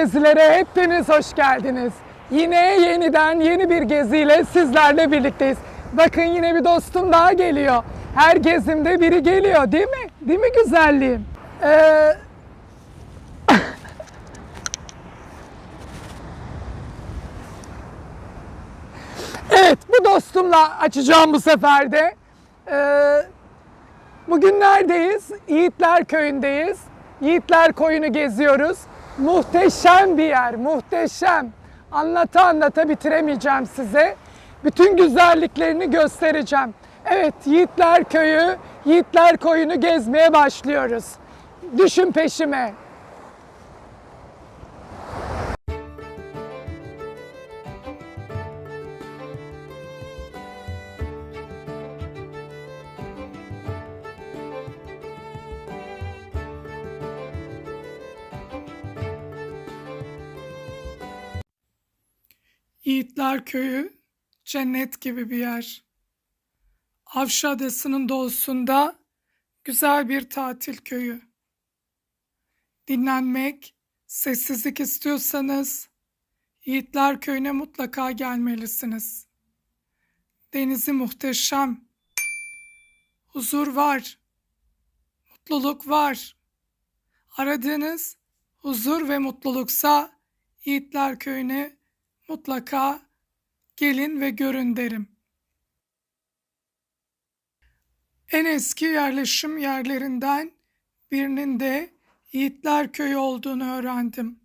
gezilere hepiniz hoş geldiniz. Yine yeniden yeni bir geziyle sizlerle birlikteyiz. Bakın yine bir dostum daha geliyor. Her gezimde biri geliyor değil mi? Değil mi güzelliğim? Ee, evet bu dostumla açacağım bu sefer de. Ee, Bugün neredeyiz? Yiğitler Köyü'ndeyiz. Yiğitler Koyu'nu geziyoruz. Muhteşem bir yer, muhteşem. Anlata anlata bitiremeyeceğim size. Bütün güzelliklerini göstereceğim. Evet, Yiğitler Köyü, Yiğitler Koyu'nu gezmeye başlıyoruz. Düşün peşime. Yiğitler Köyü cennet gibi bir yer. Avşa Adası'nın doğusunda güzel bir tatil köyü. Dinlenmek, sessizlik istiyorsanız Yiğitler Köyü'ne mutlaka gelmelisiniz. Denizi muhteşem. Huzur var. Mutluluk var. Aradığınız huzur ve mutluluksa Yiğitler Köyü'ne mutlaka gelin ve görün derim. En eski yerleşim yerlerinden birinin de Yiğitler Köyü olduğunu öğrendim.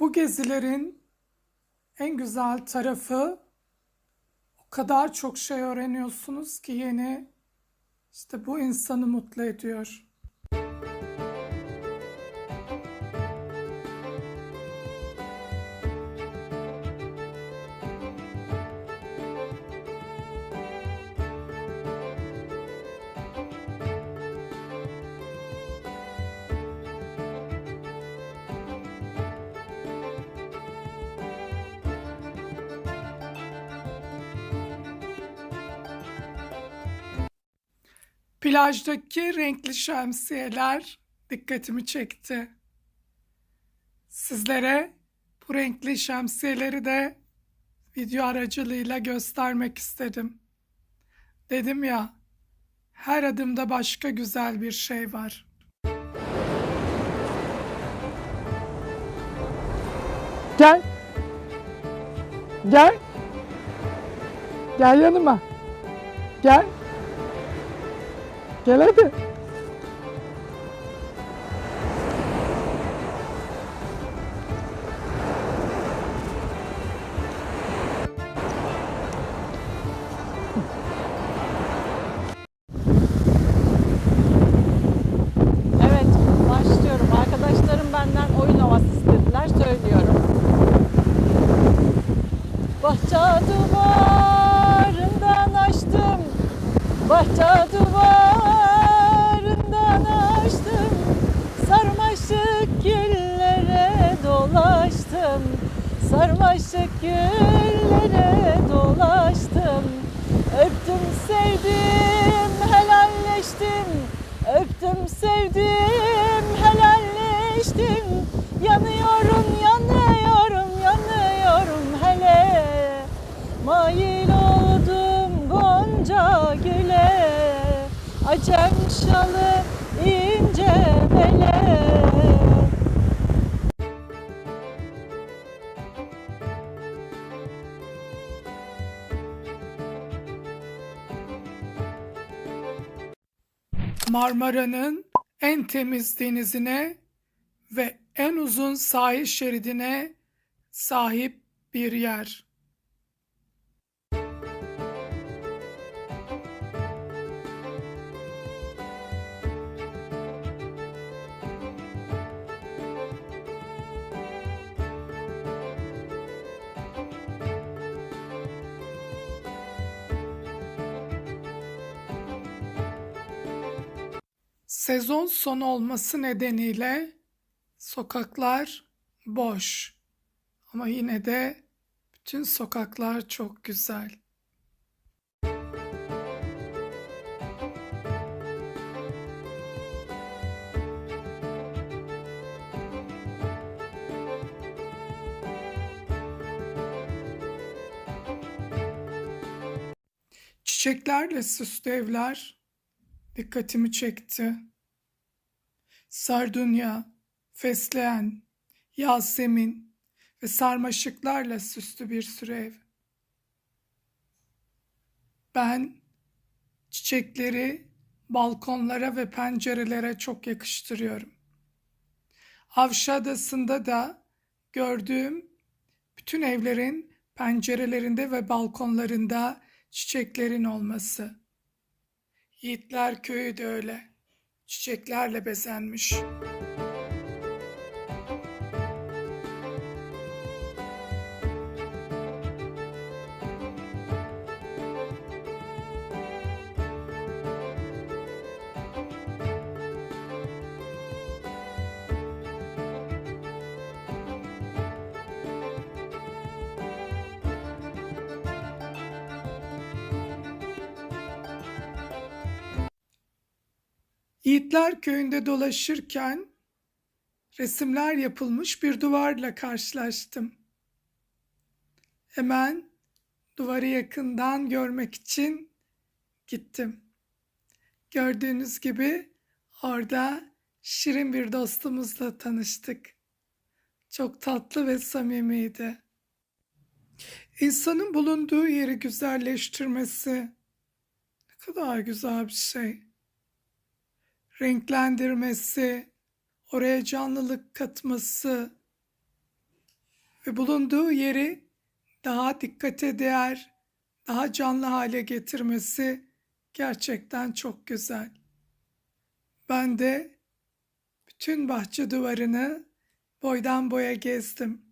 Bu gezilerin en güzel tarafı o kadar çok şey öğreniyorsunuz ki yeni işte bu insanı mutlu ediyor. Plajdaki renkli şemsiyeler dikkatimi çekti. Sizlere bu renkli şemsiyeleri de video aracılığıyla göstermek istedim. Dedim ya, her adımda başka güzel bir şey var. Gel. Gel. Gel yanıma. Gel. Gel hadi. Güllere dolaştım. Öptüm sevdim, helalleştim. Öptüm sevdim, helalleştim. Yanıyorum, yanıyorum, yanıyorum hele. Mail oldum gonca güle. Acem şalı Marmara'nın en temiz denizine ve en uzun sahil şeridine sahip bir yer. Sezon sonu olması nedeniyle sokaklar boş. Ama yine de bütün sokaklar çok güzel. Çiçeklerle süslü evler dikkatimi çekti. Sardunya, fesleğen, yasemin ve sarmaşıklarla süslü bir sürü ev. Ben çiçekleri balkonlara ve pencerelere çok yakıştırıyorum. Avşa Adası'nda da gördüğüm bütün evlerin pencerelerinde ve balkonlarında çiçeklerin olması. Yiğitler köyü de öyle. Çiçeklerle bezenmiş. Yiğitler köyünde dolaşırken resimler yapılmış bir duvarla karşılaştım. Hemen duvarı yakından görmek için gittim. Gördüğünüz gibi orada şirin bir dostumuzla tanıştık. Çok tatlı ve samimiydi. İnsanın bulunduğu yeri güzelleştirmesi ne kadar güzel bir şey renklendirmesi, oraya canlılık katması ve bulunduğu yeri daha dikkate değer, daha canlı hale getirmesi gerçekten çok güzel. Ben de bütün bahçe duvarını boydan boya gezdim.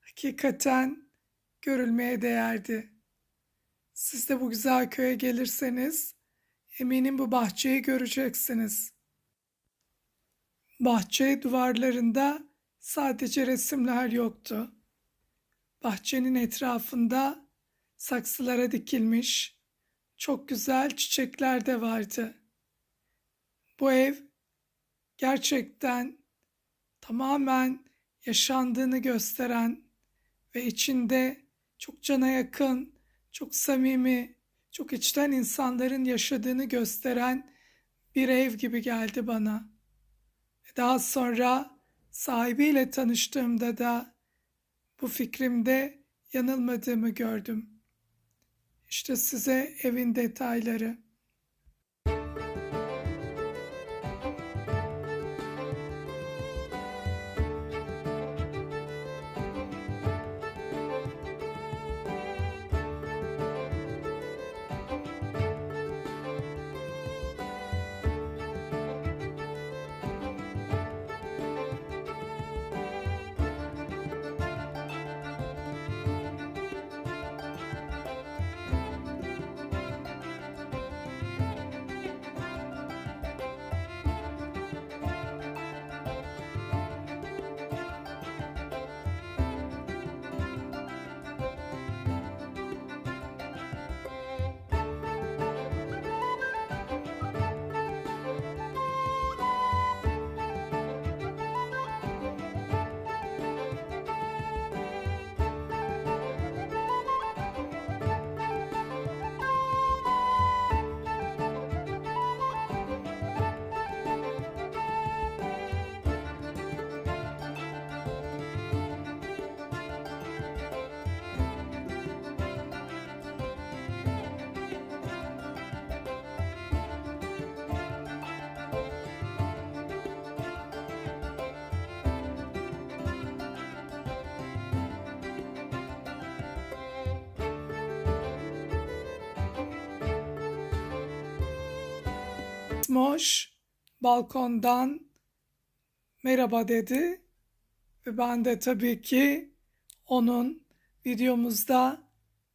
Hakikaten görülmeye değerdi. Siz de bu güzel köye gelirseniz Eminim bu bahçeyi göreceksiniz. Bahçe duvarlarında sadece resimler yoktu. Bahçenin etrafında saksılara dikilmiş çok güzel çiçekler de vardı. Bu ev gerçekten tamamen yaşandığını gösteren ve içinde çok cana yakın, çok samimi, çok içten insanların yaşadığını gösteren bir ev gibi geldi bana. Daha sonra sahibiyle tanıştığımda da bu fikrimde yanılmadığımı gördüm. İşte size evin detayları. Moş balkondan merhaba dedi ve ben de tabii ki onun videomuzda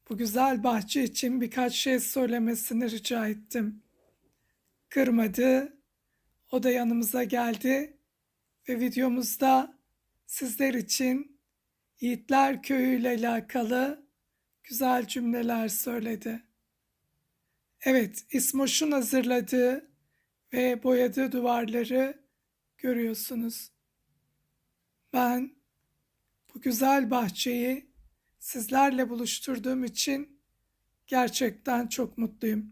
bu güzel bahçe için birkaç şey söylemesini rica ettim. Kırmadı, o da yanımıza geldi ve videomuzda sizler için Yiğitler Köyü ile alakalı güzel cümleler söyledi. Evet, İsmoş'un hazırladığı ve boyadığı duvarları görüyorsunuz. Ben bu güzel bahçeyi sizlerle buluşturduğum için Gerçekten çok mutluyum.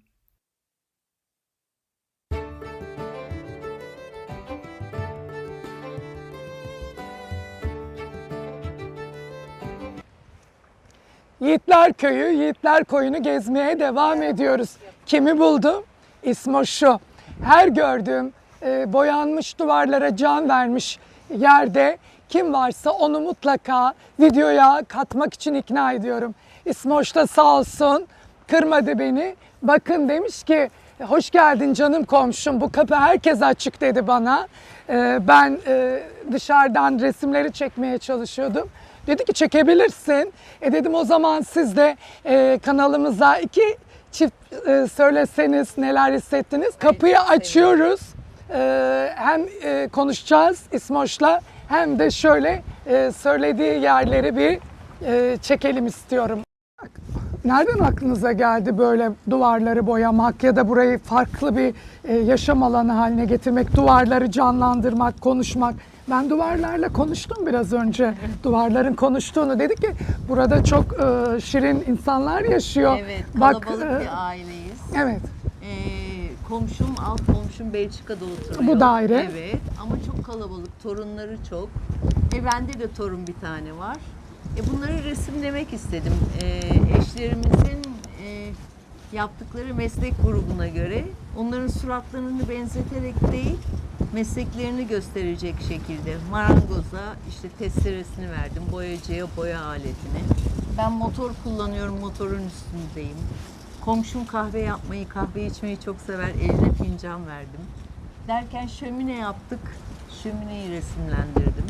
Yiğitler Köyü, Yiğitler Koyunu gezmeye devam ediyoruz. Kimi buldum? İsmo şu. Her gördüğüm e, boyanmış duvarlara can vermiş yerde kim varsa onu mutlaka videoya katmak için ikna ediyorum. İsmoş da sağ olsun kırmadı beni. Bakın demiş ki hoş geldin canım komşum bu kapı herkes açık dedi bana. E, ben e, dışarıdan resimleri çekmeye çalışıyordum. Dedi ki çekebilirsin. E dedim o zaman siz de e, kanalımıza iki çift e, söyleseniz neler hissettiniz. Kapıyı açıyoruz. E, hem e, konuşacağız İsmoş'la hem de şöyle e, söylediği yerleri bir e, çekelim istiyorum. Nereden aklınıza geldi böyle duvarları boyamak ya da burayı farklı bir e, yaşam alanı haline getirmek, duvarları canlandırmak, konuşmak? Ben duvarlarla konuştum biraz önce. Duvarların konuştuğunu dedi ki burada çok e, şirin insanlar yaşıyor. Evet, Bak, kalabalık e, bir aileyiz. Evet. Ee, komşum, alt komşum Belçika'da oturuyor. Bu daire. Evet, ama çok kalabalık, torunları çok. E bende de torun bir tane var. E bunları resimlemek istedim. E, eşlerimizin e, yaptıkları meslek grubuna göre onların suratlarını benzeterek değil, mesleklerini gösterecek şekilde marangoza işte testeresini verdim, boyacıya boya aletini. Ben motor kullanıyorum, motorun üstündeyim. Komşum kahve yapmayı, kahve içmeyi çok sever, eline fincan verdim. Derken şömine yaptık, şömineyi resimlendirdim.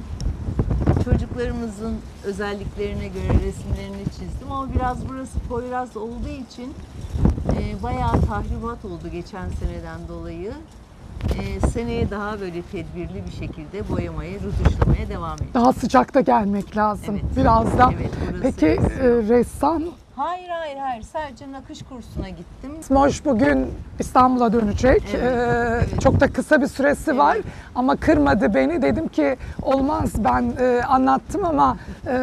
Çocuklarımızın özelliklerine göre resimlerini çizdim ama biraz burası Poyraz olduğu için e, bayağı tahribat oldu geçen seneden dolayı. E, seneye daha böyle tedbirli bir şekilde boyamaya, rutuşlamaya devam edeceğim. Daha sıcakta gelmek lazım Evet. birazdan. Evet, burası Peki e, ressam Hayır hayır hayır sadece nakış kursuna gittim. İsmoş bugün İstanbul'a dönecek. Evet, Ee, evet. Çok da kısa bir süresi var ama kırmadı beni. Dedim ki olmaz ben e, anlattım ama e,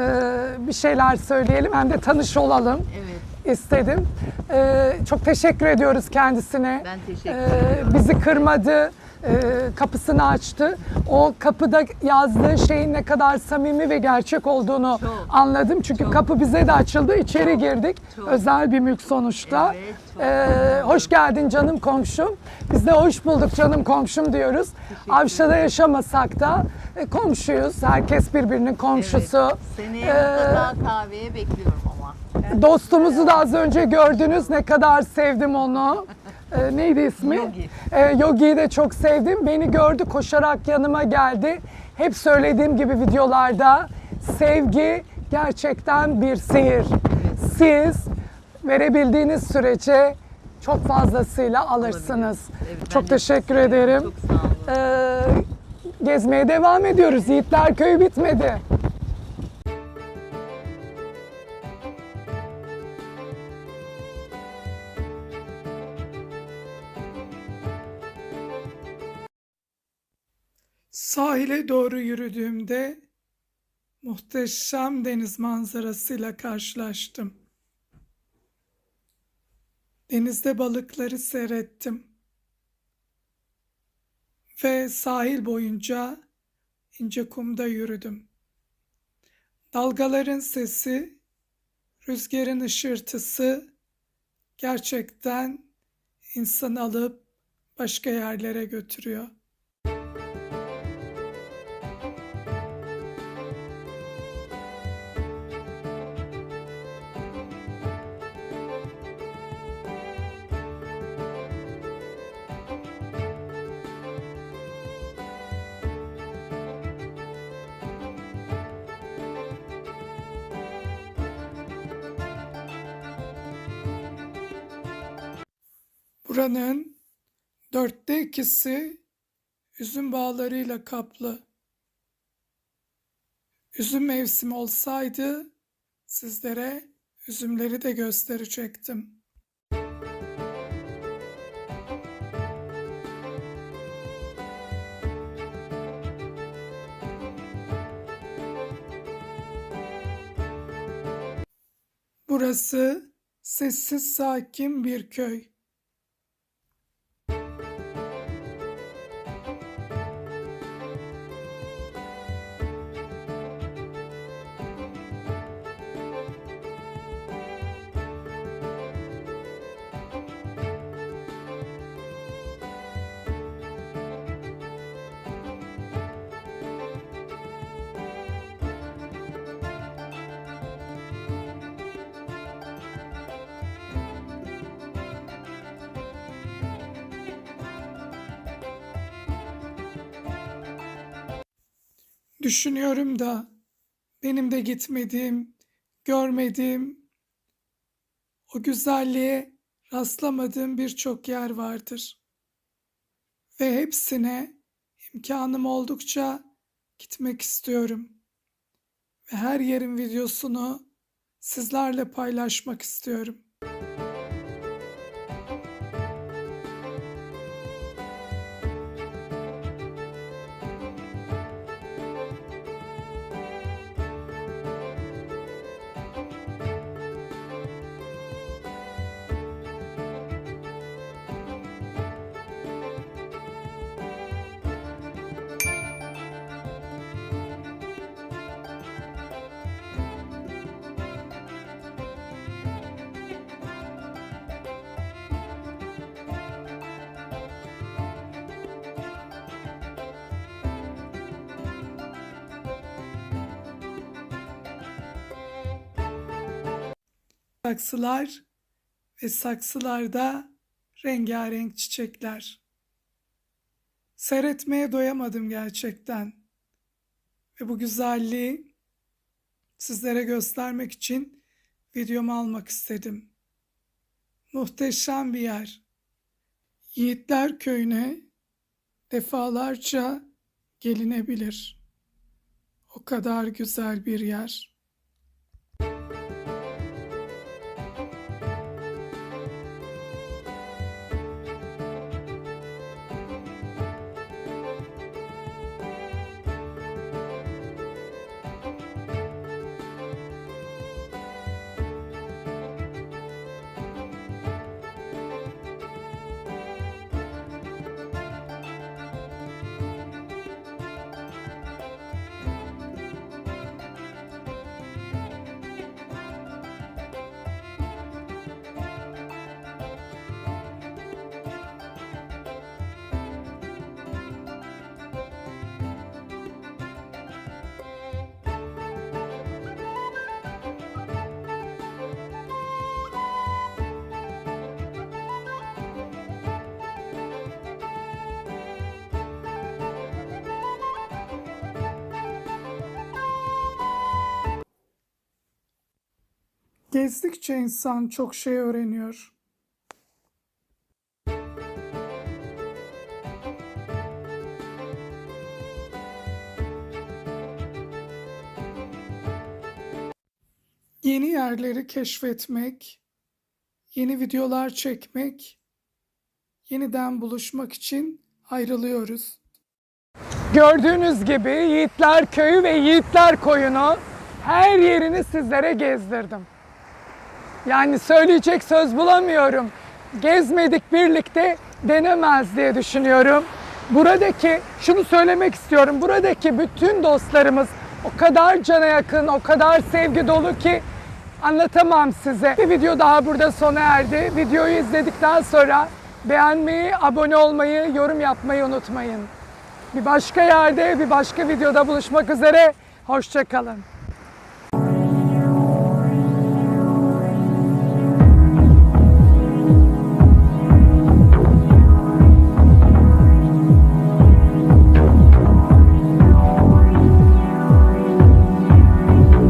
bir şeyler söyleyelim hem de tanış olalım Evet istedim. Ee, çok teşekkür ediyoruz kendisine. ben teşekkür Ee, ediyorum. bizi kırmadı, e, kapısını açtı. O kapıda yazdığı şeyin ne kadar samimi ve gerçek olduğunu Çok. anladım. Çünkü Çok. kapı bize de açıldı, içeri Çok. girdik. Çok. Özel bir mülk sonuçta. Evet, çok. Ee, hoş geldin canım komşum. Biz de hoş bulduk canım komşum diyoruz. Avşa'da yaşamasak da e, komşuyuz. Herkes birbirinin komşusu. Evet. Seneye Ee, kahveye bekliyorum. Dostumuzu da az önce gördünüz. Ne kadar sevdim onu. Ee, neydi ismi? Yogi. Ee, Yogi'yi de çok sevdim. Beni gördü, koşarak yanıma geldi. Hep söylediğim gibi videolarda sevgi gerçekten bir sihir. Siz verebildiğiniz sürece çok fazlasıyla alırsınız. Evet, çok teşekkür ederim. Çok sağ olun. Ee, gezmeye devam ediyoruz. Yiğitler Köyü bitmedi. Sahile doğru yürüdüğümde muhteşem deniz manzarasıyla karşılaştım. Denizde balıkları seyrettim ve sahil boyunca ince kumda yürüdüm. Dalgaların sesi, rüzgarın ışırtısı gerçekten insanı alıp başka yerlere götürüyor. Buranın dörtte ikisi üzüm bağlarıyla kaplı. Üzüm mevsimi olsaydı sizlere üzümleri de gösterecektim. Burası Sessiz sakin bir köy. Düşünüyorum da benim de gitmediğim, görmediğim, o güzelliğe rastlamadığım birçok yer vardır. Ve hepsine imkanım oldukça gitmek istiyorum. Ve her yerin videosunu sizlerle paylaşmak istiyorum. Saksılar ve saksılarda rengarenk çiçekler. Seyretmeye doyamadım gerçekten. Ve bu güzelliği sizlere göstermek için videomu almak istedim. Muhteşem bir yer. Yiğitler köyüne defalarca gelinebilir. O kadar güzel bir yer. Gezdikçe insan çok şey öğreniyor. Yeni yerleri keşfetmek, yeni videolar çekmek, yeniden buluşmak için ayrılıyoruz. Gördüğünüz gibi Yiğitler Köyü ve Yiğitler Koyunu her yerini sizlere gezdirdim. Yani söyleyecek söz bulamıyorum. Gezmedik birlikte denemez diye düşünüyorum. Buradaki, şunu söylemek istiyorum. Buradaki bütün dostlarımız o kadar cana yakın, o kadar sevgi dolu ki anlatamam size. Bir video daha burada sona erdi. Videoyu izledikten sonra beğenmeyi, abone olmayı, yorum yapmayı unutmayın. Bir başka yerde, bir başka videoda buluşmak üzere. Hoşçakalın.